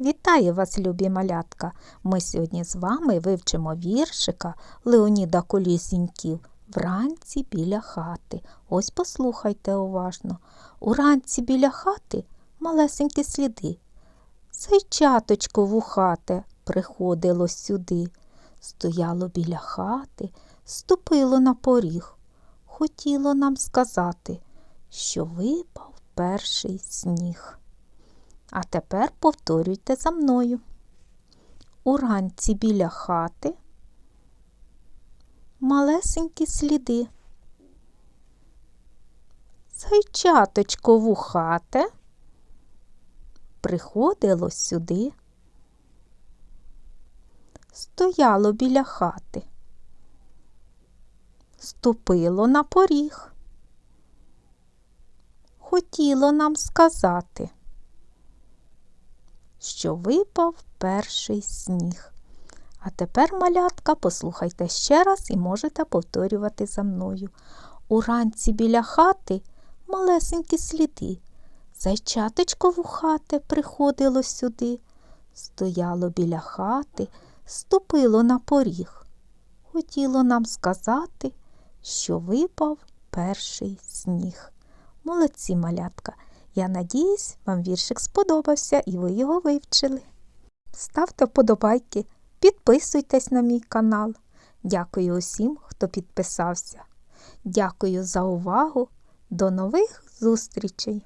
Вітаю вас, любі малятка! Ми сьогодні з вами вивчимо віршика Леоніда Колісіньків Вранці біля хати. Ось послухайте уважно. Уранці біля хати малесенькі сліди. Зайчаточко вухате приходило сюди. Стояло біля хати, ступило на поріг. Хотіло нам сказати, що випав перший сніг. А тепер повторюйте за мною. Уранці біля хати малесенькі сліди. Зайчаточко вухате приходило сюди. Стояло біля хати, ступило на поріг. Хотіло нам сказати що випав перший сніг. А тепер, малятка, послухайте ще раз і можете повторювати за мною. Уранці біля хати малесенькі сліди. Зайчаточко вухате приходило сюди, стояло біля хати, ступило на поріг. Хотіло нам сказати, що випав перший сніг. Молодці малятка. Я надіюсь, вам віршик сподобався і ви його вивчили. Ставте вподобайки, підписуйтесь на мій канал. Дякую усім, хто підписався. Дякую за увагу. До нових зустрічей!